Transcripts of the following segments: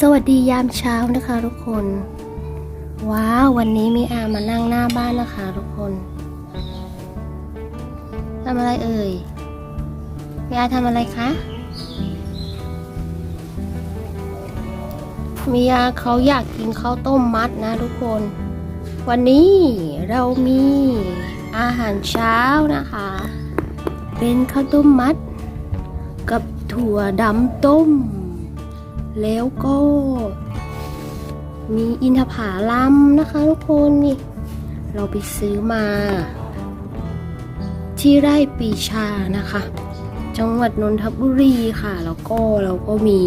สวัสดียามเช้านะคะทุกคน ว้าววันนี้มีอามานั่งหน้าบ้านนะคะทุกคนทำอะไรเอ่ยมีอาทำอะไรคะมีอาเขาอยากกินข้าวต้มมัดนะทุกคน วันนี้เรามีอาหารเช้านะคะ เป็นข้าวต้มมัด กับถั่วดำต้ม แล้วก็ มีอินทผาลัมนะคะทุกคนนี่ เราไปซื้อมา ที่ไร่ปีชานะคะ จังหวัดนนทบุรีค่ะ แล้วก็เราก็มี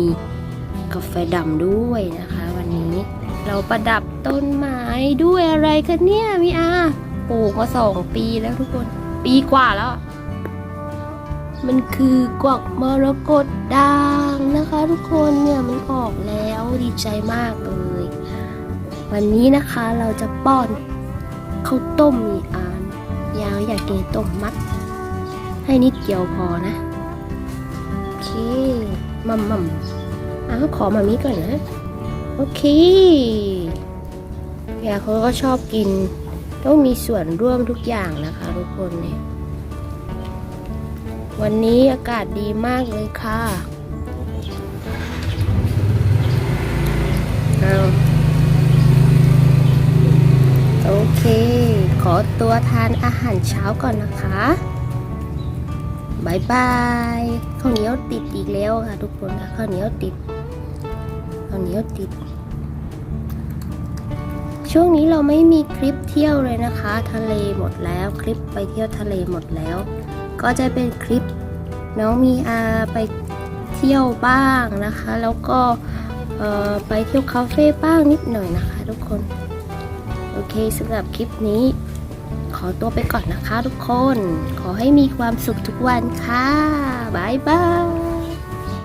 กาแฟดำด้วยนะคะ วันนี้เราประดับต้นไม้ด้วยอะไรกันเนี่ยมีอาปลูกมาสองปีแล้วทุกคน ปีกว่าแล้ว มันคือกวักมรกตด่างนะคะ ทุกคนเนี่ยมันออกแล้วดีใจมากเลย วันนี้นะคะเราจะป้อนข้าวต้มมีอานยาวอยากกินต้มมัด ให้นิดเดียวพอนะ โอเคมัมมัมอ้าวขอมามิก่อนนะ โอเคอยากเขาก็ชอบกิน ต้องมีส่วนร่วมทุกอย่างนะคะ ทุกคนเนี่ย วันนี้อากาศดีมากเลยค่ะโอเค ขอตัวทานอาหารเช้าก่อนนะคะบายบายข้าวเหนียวติดอีกแล้วค่ะทุกคนค่ะข้าวเหนียวติดข้าวเหนียวติด ช่วงนี้เราไม่มีคลิปเที่ยวเลยนะคะ ทะเลหมดแล้ว คลิปไปเที่ยวทะเลหมดแล้ว ก็จะเป็นคลิปน้องมีอาไปเที่ยวบ้างนะคะ แล้วก็ไปเที่ยวคาเฟ่บ้างนิดหน่อยนะคะ ทุกคน โอเคสำหรับคลิปนี้ ขอตัวไปก่อนนะคะทุกคน ขอให้มีความสุขทุกวันค่ะบายบาย